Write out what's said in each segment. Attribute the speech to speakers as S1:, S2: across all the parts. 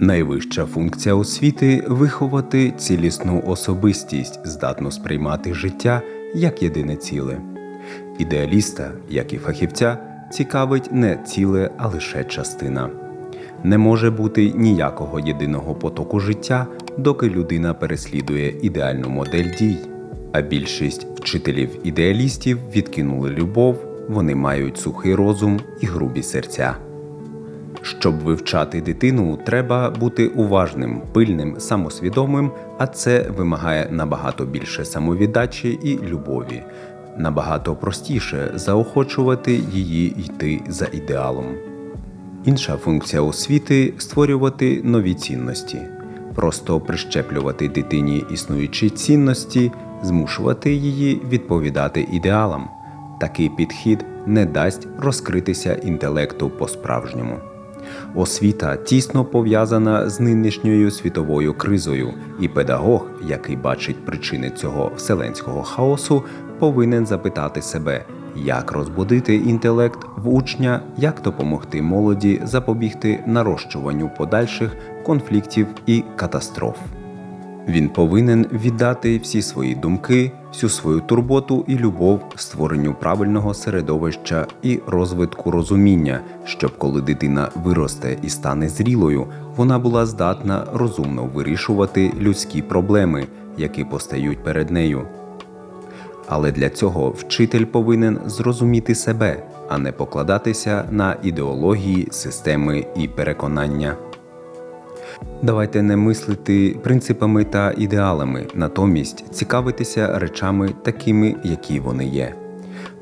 S1: Найвища функція освіти виховати цілісну особистість, здатну сприймати життя як єдине ціле. Ідеаліста, як і фахівця, цікавить не ціле, а лише частина. Не може бути ніякого єдиного потоку життя, доки людина переслідує ідеальну модель дій. А більшість вчителів-ідеалістів відкинули любов, вони мають сухий розум і грубі серця. Щоб вивчати дитину, треба бути уважним, пильним, самосвідомим, а це вимагає набагато більше самовіддачі і любові, набагато простіше заохочувати її йти за ідеалом. Інша функція освіти створювати нові цінності, просто прищеплювати дитині існуючі цінності, змушувати її відповідати ідеалам. Такий підхід не дасть розкритися інтелекту по-справжньому. Освіта тісно пов'язана з нинішньою світовою кризою, і педагог, який бачить причини цього вселенського хаосу, повинен запитати себе, як розбудити інтелект в учня, як допомогти молоді запобігти нарощуванню подальших конфліктів і катастроф. Він повинен віддати всі свої думки, всю свою турботу і любов створенню правильного середовища і розвитку розуміння, щоб коли дитина виросте і стане зрілою, вона була здатна розумно вирішувати людські проблеми, які постають перед нею. Але для цього вчитель повинен зрозуміти себе, а не покладатися на ідеології, системи і переконання. Давайте не мислити принципами та ідеалами, натомість цікавитися речами такими, які вони є.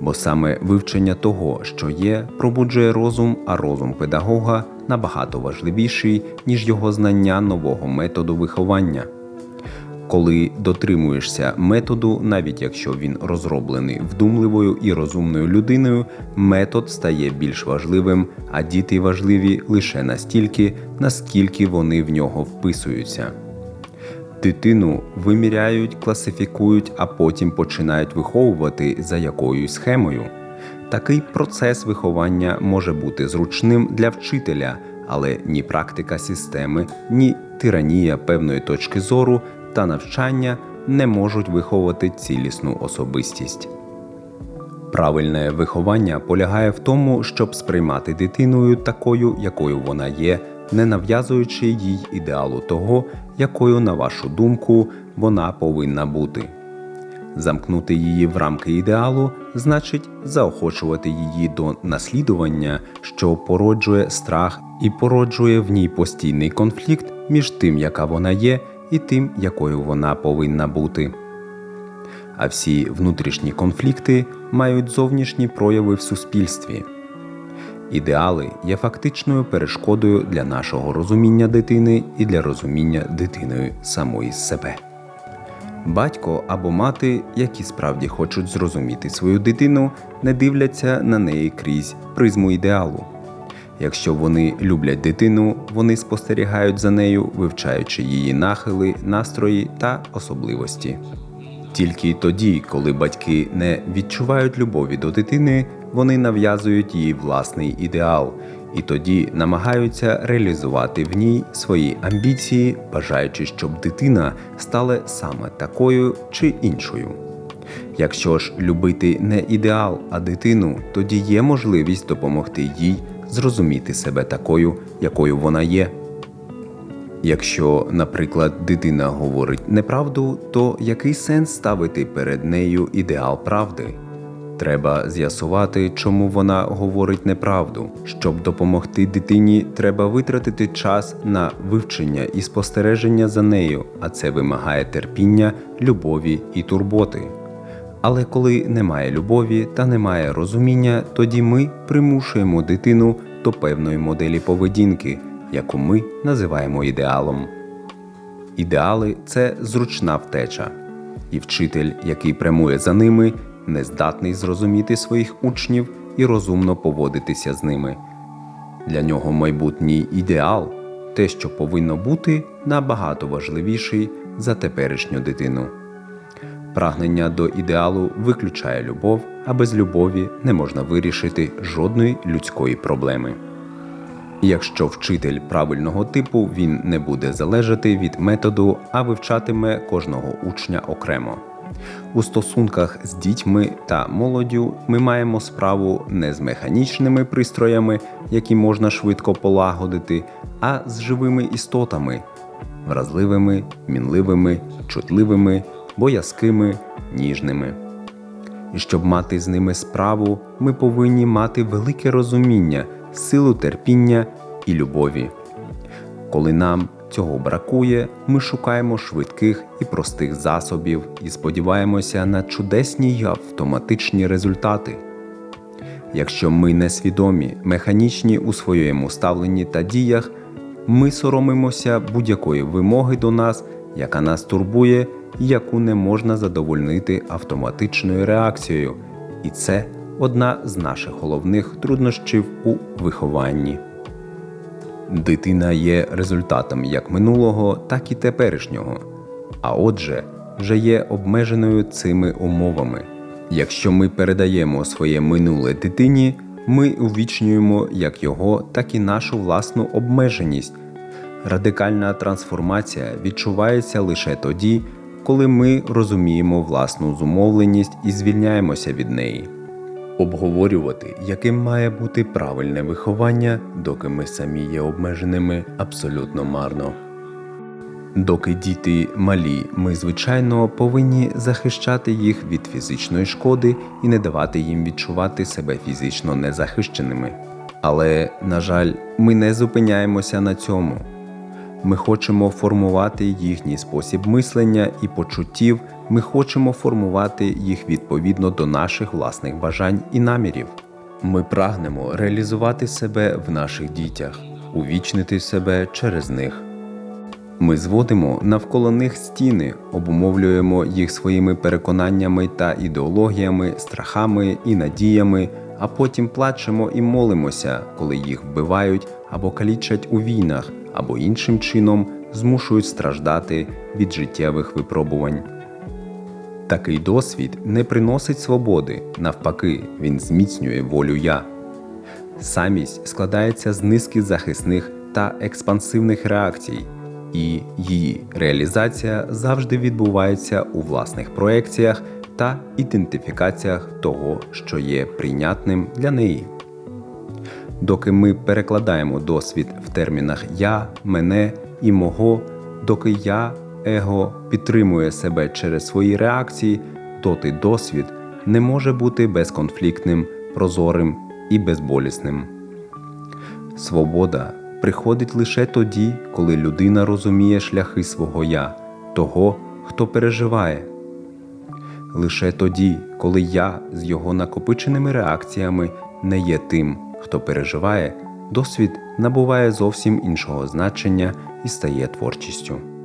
S1: Бо саме вивчення того, що є, пробуджує розум, а розум педагога набагато важливіший, ніж його знання нового методу виховання. Коли дотримуєшся методу, навіть якщо він розроблений вдумливою і розумною людиною, метод стає більш важливим, а діти важливі лише настільки, наскільки вони в нього вписуються. Дитину виміряють, класифікують, а потім починають виховувати за якоюсь схемою. Такий процес виховання може бути зручним для вчителя, але ні практика системи, ні тиранія певної точки зору та навчання не можуть виховати цілісну особистість. Правильне виховання полягає в тому, щоб сприймати дитиною такою, якою вона є, не нав'язуючи їй ідеалу того, якою, на вашу думку, вона повинна бути. Замкнути її в рамки ідеалу значить заохочувати її до наслідування, що породжує страх і породжує в ній постійний конфлікт між тим, яка вона є, і тим, якою вона повинна бути. А всі внутрішні конфлікти мають зовнішні прояви в суспільстві. Ідеали є фактичною перешкодою для нашого розуміння дитини і для розуміння дитиною самої себе. Батько або мати, які справді хочуть зрозуміти свою дитину, не дивляться на неї крізь призму ідеалу. Якщо вони люблять дитину, вони спостерігають за нею, вивчаючи її нахили, настрої та особливості. Тільки тоді, коли батьки не відчувають любові до дитини, вони нав'язують їй власний ідеал, і тоді намагаються реалізувати в ній свої амбіції, бажаючи, щоб дитина стала саме такою чи іншою. Якщо ж любити не ідеал, а дитину, тоді є можливість допомогти їй зрозуміти себе такою, якою вона є. Якщо, наприклад, дитина говорить неправду, то який сенс ставити перед нею ідеал правди? Треба з'ясувати, чому вона говорить неправду. Щоб допомогти дитині, треба витратити час на вивчення і спостереження за нею, а це вимагає терпіння, любові і турботи. Але коли немає любові та немає розуміння, тоді ми примушуємо дитину до певної моделі поведінки, яку ми називаємо ідеалом. Ідеали це зручна втеча, і вчитель, який прямує за ними, не здатний зрозуміти своїх учнів і розумно поводитися з ними. Для нього майбутній ідеал, те, що повинно бути, набагато важливіший за теперішню дитину. Прагнення до ідеалу виключає любов, а без любові не можна вирішити жодної людської проблеми. Якщо вчитель правильного типу, він не буде залежати від методу, а вивчатиме кожного учня окремо. У стосунках з дітьми та молоддю ми маємо справу не з механічними пристроями, які можна швидко полагодити, а з живими істотами вразливими, мінливими, чутливими, боязкими, ніжними. І щоб мати з ними справу, ми повинні мати велике розуміння, силу терпіння і любові. Коли нам цього бракує, ми шукаємо швидких і простих засобів і сподіваємося на чудесні й автоматичні результати. Якщо ми несвідомі, механічні у своєму ставленні та діях, ми соромимося будь-якої вимоги до нас, яка нас турбує і яку не можна задовольнити автоматичною реакцією, і це одна з наших головних труднощів у вихованні. Дитина є результатом як минулого, так і теперішнього, а отже, вже є обмеженою цими умовами. Якщо ми передаємо своє минуле дитині, ми увічнюємо як його, так і нашу власну обмеженість. Радикальна трансформація відчувається лише тоді, коли ми розуміємо власну зумовленість і звільняємося від неї. Обговорювати, яким має бути правильне виховання, доки ми самі є обмеженими, абсолютно марно. Доки діти малі, ми звичайно повинні захищати їх від фізичної шкоди і не давати їм відчувати себе фізично незахищеними. Але, на жаль, ми не зупиняємося на цьому. Ми хочемо формувати їхній спосіб мислення і почуттів, ми хочемо формувати їх відповідно до наших власних бажань і намірів. Ми прагнемо реалізувати себе в наших дітях, увічнити себе через них. Ми зводимо навколо них стіни, обумовлюємо їх своїми переконаннями та ідеологіями, страхами і надіями, а потім плачемо і молимося, коли їх вбивають або калічать у війнах, або іншим чином змушують страждати від життєвих випробувань. Такий досвід не приносить свободи, навпаки, він зміцнює волю я. Самість складається з низки захисних та експансивних реакцій, і її реалізація завжди відбувається у власних проекціях та ідентифікаціях того, що є прийнятним для неї. Доки ми перекладаємо досвід в термінах я, мене і мого, доки я, его підтримує себе через свої реакції, доти досвід не може бути безконфліктним, прозорим і безболісним. Свобода приходить лише тоді, коли людина розуміє шляхи свого я, того, хто переживає. Лише тоді, коли я з його накопиченими реакціями не є тим, хто переживає, досвід набуває зовсім іншого значення і стає творчістю.